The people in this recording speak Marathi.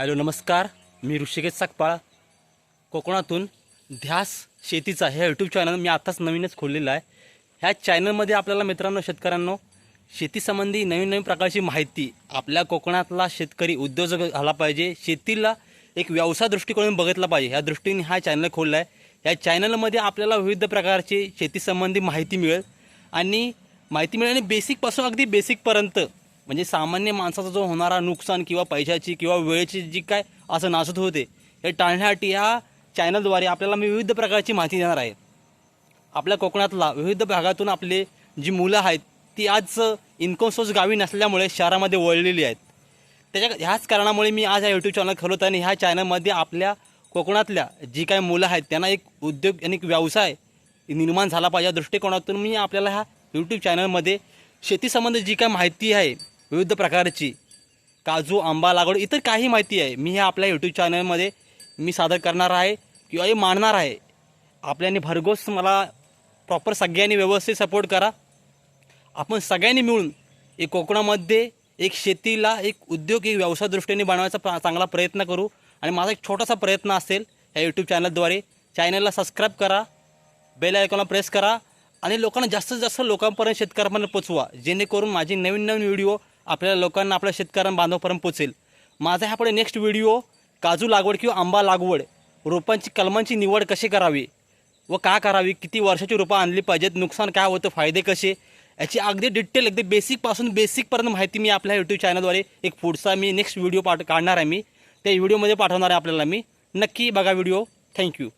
हॅलो नमस्कार. मी ऋषिकेश साकपाळ. कोकणातून ध्यास शेतीचा हे यूट्यूब चॅनल मी आत्ताच नवीनच खोललेला आहे. ह्या चॅनलमध्ये आपल्याला मित्रांनो शेतकऱ्यांनो शेतीसंबंधी नवीन नवीन प्रकारची माहिती आपल्या कोकणातला शेतकरी उद्योजक झाला पाहिजे. शेतीला एक व्यवसाय दृष्टिकोन बघितला पाहिजे. ह्या दृष्टीने हा चॅनल खोलला आहे ह्या चॅनलमध्ये आपल्याला विविध प्रकारची शेतीसंबंधी माहिती मिळेल. आणि माहिती मिळेल आणि बेसिकपासून अगदी बेसिकपर्यंत म्हणजे सामान्य माणसाचा जो होणारा नुकसान किंवा पैशाची किंवा वेळेची जी काय असं नासत होते हे टाळण्यासाठी ह्या चॅनलद्वारे आपल्याला मी विविध प्रकारची माहिती देणार आहे. आपल्या कोकणातला विविध भागातून आपले जी मुलं आहेत ती आज इन्कम सोर्स गावी नसल्यामुळे शहरामध्ये वळलेली आहेत. त्याच्या ह्याच कारणामुळे मी आज हा यूट्यूब चॅनल खोलत आणि ह्या चॅनलमध्ये आपल्या कोकणातल्या जी काही मुलं आहेत त्यांना एक उद्योग आणि एक व्यवसाय निर्माण झाला पाहिजे या दृष्टिकोनातून मी आपल्याला ह्या यूट्यूब चॅनलमध्ये शेतीसंबंधी जी काय माहिती आहे विविध प्रकारची काजू आंबा लागवड इतर काही माहिती आहे. मी हे आपल्या यूट्यूब चॅनलमध्ये मी सादर करणार आहे किंवा हे मांडणार आहे. आपल्याने भरघोस मला प्रॉपर सगळ्यांनी व्यवस्थित सपोर्ट करा. आपण सगळ्यांनी मिळून एक कोकणामध्ये एक शेतीला एक उद्योग एक व्यवसाय दृष्टीने बनवायचा चांगला प्रयत्न करू. आणि माझा एक छोटासा प्रयत्न असेल या यूट्यूब चॅनलद्वारे चॅनलला सबस्क्राईब करा. बेल आयकॉनला प्रेस करा. आणि लोकांना जास्तीत जास्त लोकांपर्यंत शेतकऱ्यांपर्यंत पोचवा. जेणेकरून माझी नवीन नवीन व्हिडिओ आपल्या लोकांना आपल्या शेतकऱ्यां बांधवापर्यंत पोचेल माझा ह्यापुढे नेक्स्ट व्हिडिओ काजू लागवड किंवा आंबा लागवड रोपांची कलमांची निवड कशी करावी व का करावी किती वर्षाची रोपं आणली पाहिजेत नुकसान काय होतं फायदे कसे याची अगदी डिटेल अगदी बेसिकपासून बेसिकपर्यंत माहिती मी आपल्या यूट्यूब चॅनलद्वारे एक पुढचा मी नेक्स्ट व्हिडिओ पाठ काढणार आहे मी. त्या व्हिडिओमध्ये पाठवणार आहे आपल्याला मी. नक्की बघा व्हिडिओ थँक्यू